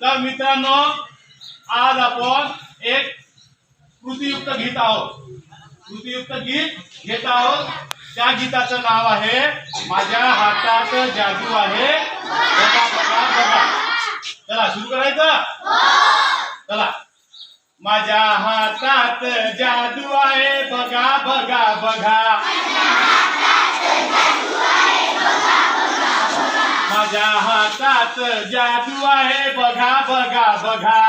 तर मित्रांनो आज आपण एक कृतीयुक्त गीत आहोत. कृतीयुक्त गीत घेत आहोत. त्या गीताचं नाव आहे माझ्या हातात जादू आहे. बघा बघा बघा. चला सुरू करायचं? चला. माझ्या हातात जादू आहे. बघा बघा बघा. हातात जादू आहे बघा बघा बघा.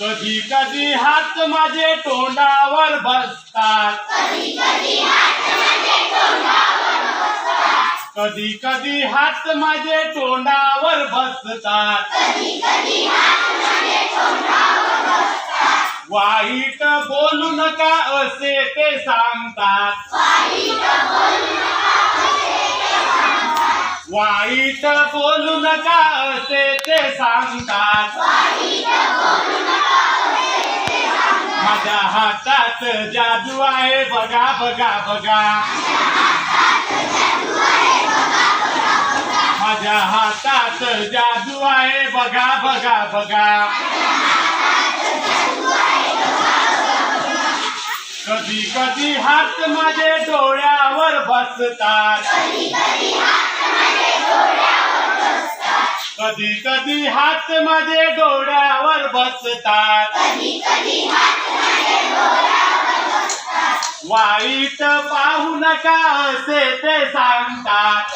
कधी कधी हात माझे तोंडावर बसतात. कधी कधी हात माझे तोंडावर बसतात. वाईट बोलू नका असे ते सांगतात. वाईट बोलू नका असे ते सांगतात. माझ्या हातात जादू आहे बघा बघा बघा. माझ्या हातात जादू आहे बघा बघा बघा. कधी कधी हात माझे डोळ्यावर बसतात. कधी कधी हात माझे डोळ्यावर बसतात. वाईट पाहू नका असे ते सांगतात.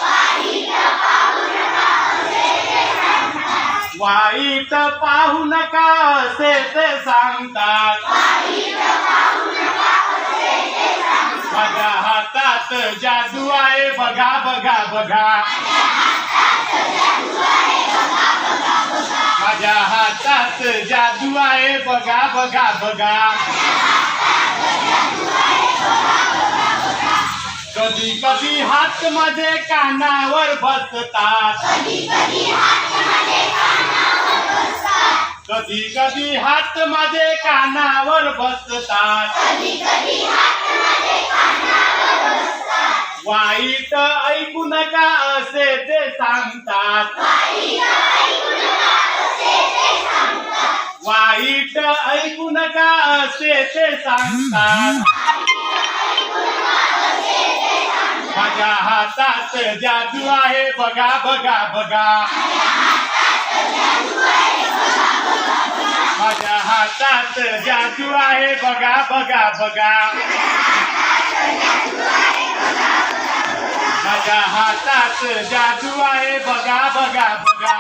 वाईट पाहू नका असे ते सांगतात. माझ्या हातात जादू आहे बघा बघा. बघा माझ्या हातात जादू आहे बघा बघा बघा. कधी कधी हात मध्ये कानावर बसतात. कधी कधी हात मध्ये कानावर बसतात. वाईट ऐकू नका असे ते सांगतात. वाईट ऐकू नका असे ते सांगतात. माझ्या हातात जादू आहे बघा बघा बघा. माझ्या हातात जादू आहे बघा बघा बघा. माझ्या हातात जादू आहे बघा बघा बघा.